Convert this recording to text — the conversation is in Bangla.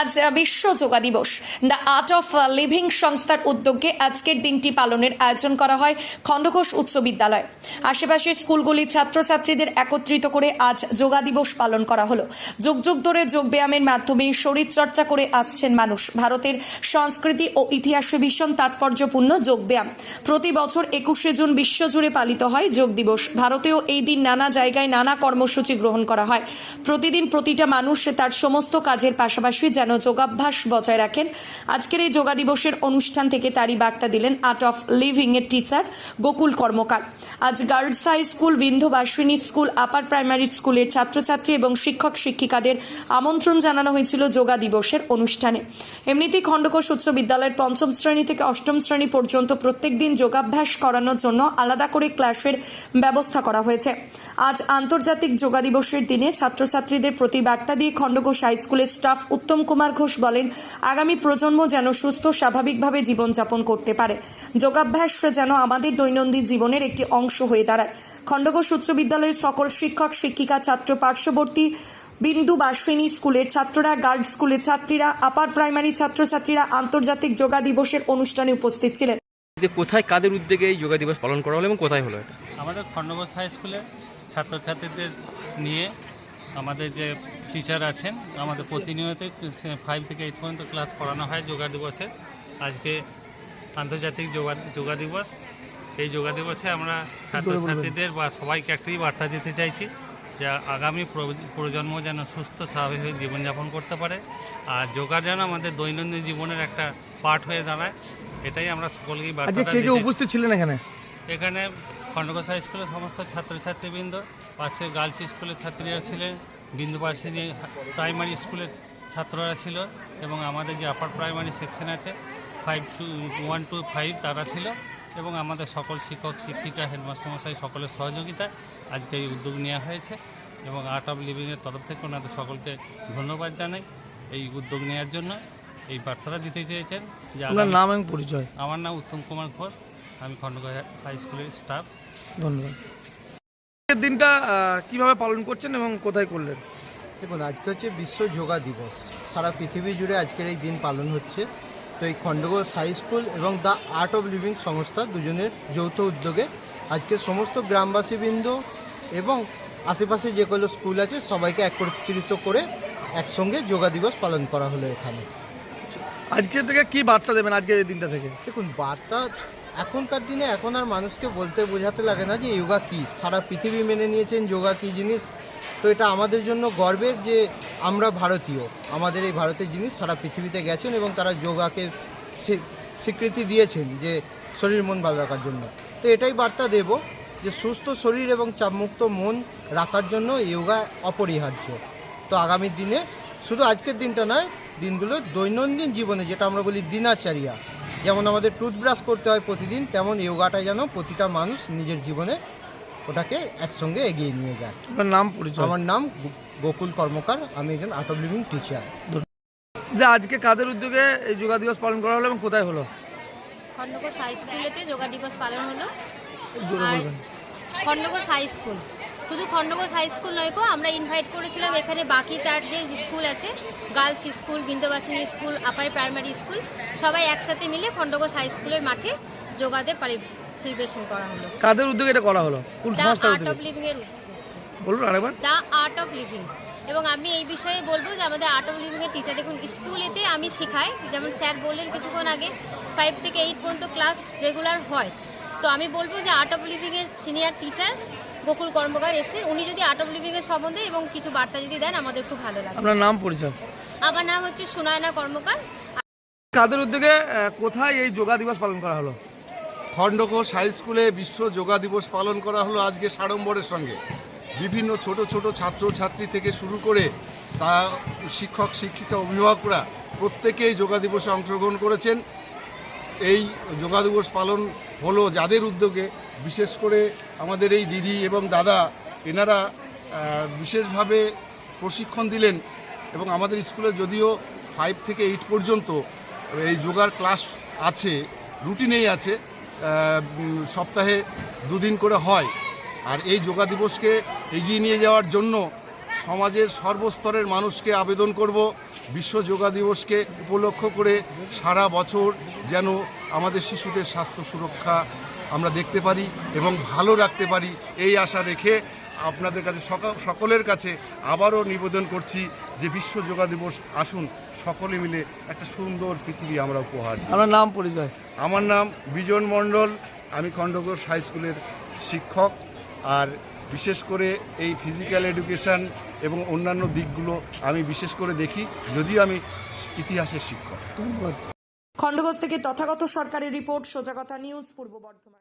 আজ বিশ্ব যোগা দিবস। দ্য আর্ট অফ লিভিং সংস্থার উদ্যোগে আজকের দিনটি পালনের আয়োজন করা হয় খণ্ডঘোষ উচ্চ বিদ্যালয়। আশেপাশের স্কুলগুলি ছাত্রছাত্রীদের একত্রিত করে আজ যোগা দিবস পালন করা হলো। যুগ যুগ ধরে যোগব্যায়ামের মাধ্যমে শরীর চর্চা করে আসছেন মানুষ। ভারতের সংস্কৃতি ও ইতিহাসে ভীষণ তাৎপর্যপূর্ণ যোগব্যায়াম প্রতি বছর একুশে জুন বিশ্বজুড়ে পালিত হয় যোগ দিবস। ভারতেও এই দিন নানা জায়গায় নানা কর্মসূচি গ্রহণ করা হয়। প্রতিদিন প্রতিটা মানুষ তার সমস্ত কাজের পাশাপাশি যেন যোগাভ্যাস বজায় রাখেন। আজকের এই যোগা দিবসের অনুষ্ঠান থেকে তারই বার্তা দিলেন আর্ট অফ লিভিং এর টিচার গোকুল কর্মকার। আজ girls high school Bindhbasini school, upper primary স্কুলের ছাত্রছাত্রী এবং শিক্ষক শিক্ষিকাদের আমন্ত্রণ জানানো হয়েছিল যোগা দিবসের অনুষ্ঠানে। এমনিতেই খণ্ডঘোষ উচ্চ বিদ্যালয়ের পঞ্চম শ্রেণি থেকে অষ্টম শ্রেণি পর্যন্ত প্রত্যেক দিন যোগাভ্যাস করানোর জন্য আলাদা করে ক্লাসের ব্যবস্থা করা হয়েছে। আজ আন্তর্জাতিক যোগা দিবসের দিনে ছাত্রছাত্রীদের প্রতি বার্তা দিয়ে খণ্ডঘোষ হাই স্কুলের স্টাফ উত্তম কুমার ঘোষ বলেন আগামী প্রজন্ম যেন সুস্থ স্বাভাবিকভাবে জীবনযাপন করতে পারে। যোগাভ্যাস যেন আমাদের দৈনন্দিন জীবনের একটি অংশ হয়ে দাঁড়ায়। খণ্ডঘোষ উচ্চ বিদ্যালয়ের সকল শিক্ষক শিক্ষিকা ছাত্র পার্শ্ববর্তী বিন্দু বাসিনী স্কুলের ছাত্ররা গার্লস স্কুলের ছাত্রীরা আপার প্রাইমারি ছাত্রছাত্রীরা আন্তর্জাতিক যোগা দিবসের অনুষ্ঠানে উপস্থিত ছিলেন। যে কোথায় কাদের উদ্যোগে এই যোগা দিবস পালন করা হলো এবং কোথায় হলো এটা? আমাদের খণ্ডঘোষ হাই স্কুলে ছাত্রছাত্রীদের নিয়ে আমাদের যে টিচার আছেন। আমাদের প্রতিনিয়ত ফাইভ থেকে এইট পর্যন্ত ক্লাস করানো হয় যোগা দিবসে। আজকে আন্তর্জাতিক যোগা যোগা দিবস। এই যোগা দিবসে আমরা ছাত্রছাত্রীদের বা সবাইকে একটাই বার্তা দিতে চাইছি যে আগামী প্র- প্রজন্ম যেন সুস্থ স্বাভাবিক জীবনযাপন করতে পারে। আর যোগা যেন আমাদের দৈনন্দিন জীবনের একটা পার্ট হয়ে দাঁড়ায় এটাই আমরা সকলকেই বার্তা কে উপস্থিত ছিলেন এখানে? এখানে খণ্ডঘোষ হাই স্কুলের সমস্ত ছাত্রছাত্রীবৃন্দ পাশে গার্লস স্কুলের ছাত্রীরা ছিলেন বিন্দুবাসিনী প্রাইমারি স্কুলের ছাত্ররা ছিল এবং আমাদের যে আপার প্রাইমারি সেকশন আছে five to one two five তারা ছিল এবং আমাদের সকল শিক্ষক শিক্ষিকা হেডমাস্টারমশাই সকলের সহযোগিতায় আজকে এই উদ্যোগ নেওয়া হয়েছে এবং আর্ট অফ লিভিংয়ের তরফ থেকে ওনাদের সকলকে ধন্যবাদ জানাই এই উদ্যোগ নেওয়ার জন্য। এই বার্তাটা দিতে চেয়েছেন যে আপনার নাম এবং পরিচয়। আমার নাম উত্তম কুমার ঘোষ আমি খণ্ডঘোষ হাই স্কুলের স্টাফ ধন্যবাদ। আজকের দিনটা কীভাবে পালন করছেন এবং কোথায় করলেন? দেখুন আজকে হচ্ছে বিশ্ব যোগা দিবস। সারা পৃথিবী জুড়ে আজকের এই দিন পালন হচ্ছে। তো এই খণ্ডঘোষ হাই স্কুল এবং দ্য আর্ট অফ লিভিং সংস্থা দুজনের যৌথ উদ্যোগে আজকে সমস্ত গ্রামবাসীবৃন্দ এবং আশেপাশে যেগুলো স্কুল আছে সবাইকে একত্রিত করে একসঙ্গে যোগা দিবস পালন করা হলো এখানে। আজকে থেকে কি বার্তা দেবেন আজকের এই দিনটা থেকে? দেখুন বার্তা এখনকার দিনে এখন আর মানুষকে বলতে বোঝাতে লাগে না যে যোগা কী। সারা পৃথিবী মেনে নিয়েছেন যোগা কী জিনিস? তো এটা আমাদের জন্য গর্বের যে আমরা ভারতীয়, আমাদের এই ভারতের জিনিস সারা পৃথিবীতে গেছেন এবং তারা যোগাকে স্বীকৃতি দিয়েছেন যে শরীর মন ভালো রাখার জন্য। তো এটাই বার্তা দেব যে সুস্থ শরীর এবং চাপমুক্ত মন রাখার জন্য যোগা অপরিহার্য। তো আগামী দিনে শুধু আজকের দিনটা নয়, দিনগুলো দৈনন্দিন জীবনে যেটা আমরা বলি দিনাচারিয়া যেমন আমাদের টুথব্রাশ করতে হয় প্রতিদিন তেমন যোগাটা যেন প্রতিটা মানুষ নিজের জীবনে ওটাকে একসঙ্গে এগিয়ে নিয়ে যায়। আপনার নাম পরিচয়? আমার নাম গোকুল কর্মকার আমি একজন আর্ট অফ লিভিং টিচার যে আজকে কাদের উদ্যোগে এই যোগা দিবস পালন করা হলো এবং কোথায় হলো? খণ্ডঘোষ হাই স্কুলেতে যোগা দিবস পালন হলো। আর বলবেন। High school. শুধু খণ্ডঘোষ হাই স্কুল নয় গো আমরা ইনভাইট করেছিলাম এখানে বাকি চার যে স্কুল আছে girls school Bindbasini school upper primary school সবাই একসাথে মিলে খণ্ডঘোষ হাই স্কুলের মাঠে যোগাদের সেলিব্রেশন করা হলো। কাদের উদ্যোগে এটা করা হলো? কোন আর্ট অফ লিভিং এর বলুন আরেকবার। দ্য আর্ট অফ লিভিং এবং আমি এই বিষয়ে বলব যে আমাদের আর্ট অফ লিভিংয়ের টিচার দেখুন স্কুলেতে আমি শেখাই যেমন স্যার বললেন কিছুক্ষণ আগে ফাইভ থেকে এইট পর্যন্ত ক্লাস রেগুলার হয়। তো আমি বলব যে আর্ট অফ লিভিংয়ের সিনিয়র টিচার গোকুল কর্মকার এসেছেন। উনি যদি আর্ট অফ লিভিংয়ের সম্বন্ধে এবং কিছু বার্তা যদি দেন আমাদের খুব ভালো লাগে আপনার নাম পরিচয়? আমার নাম হচ্ছে সুনয়না কর্মকার। কাদের উদ্যোগে কোথায় এই যোগা দিবস পালন করা হলো? খণ্ডঘোষ হাই স্কুলে বিশ্ব যোগা দিবস পালন করা হলো আজকে সাড়ম্বরের সঙ্গে। বিভিন্ন ছোট ছোট ছাত্র ছাত্রী থেকে শুরু করে তা শিক্ষক শিক্ষিকা অভিভাবকরা প্রত্যেকেই যোগা দিবসে অংশগ্রহণ করেছেন। এই যোগা দিবস পালন হলো যাদের উদ্যোগে বিশেষ করে আমাদের এই দিদি এবং দাদা, এনারা বিশেষভাবে প্রশিক্ষণ দিলেন এবং আমাদের স্কুলে যদিও ফাইভ থেকে এইট পর্যন্ত এই যোগার ক্লাস আছে, রুটিনেই আছে সপ্তাহে দুদিন করে হয়। আর এই যোগা দিবসকে এগিয়ে নিয়ে যাওয়ার জন্য সমাজের সর্বস্তরের মানুষকে আবেদন করব, বিশ্ব যোগা দিবসকে উপলক্ষ করে সারা বছর যেন আমাদের শিশুদের স্বাস্থ্য সুরক্ষা আমরা দেখতে পারি এবং ভালো রাখতে পারি। এই আশা রেখে আপনাদের কাছে সকলের কাছে আবারও নিবেদন করছি যে বিশ্ব যোগা দিবস আসুন সকলে মিলে একটা সুন্দর পৃথিবী আমরা উপহার আমার নাম পরিচয়? আমার নাম বিজন মণ্ডল আমি খণ্ডঘোষ হাই স্কুলের শিক্ষক। আর বিশেষ করে এই ফিজিক্যাল এডুকেশন এবং অন্যান্য দিকগুলো আমি বিশেষ করে দেখি যদিও আমি ইতিহাসের শিক্ষক। ধন্যবাদ। খণ্ডঘোষ থেকে তথাগত সরকারের রিপোর্ট সোজা কথা নিউজ পূর্ব বর্ধমান।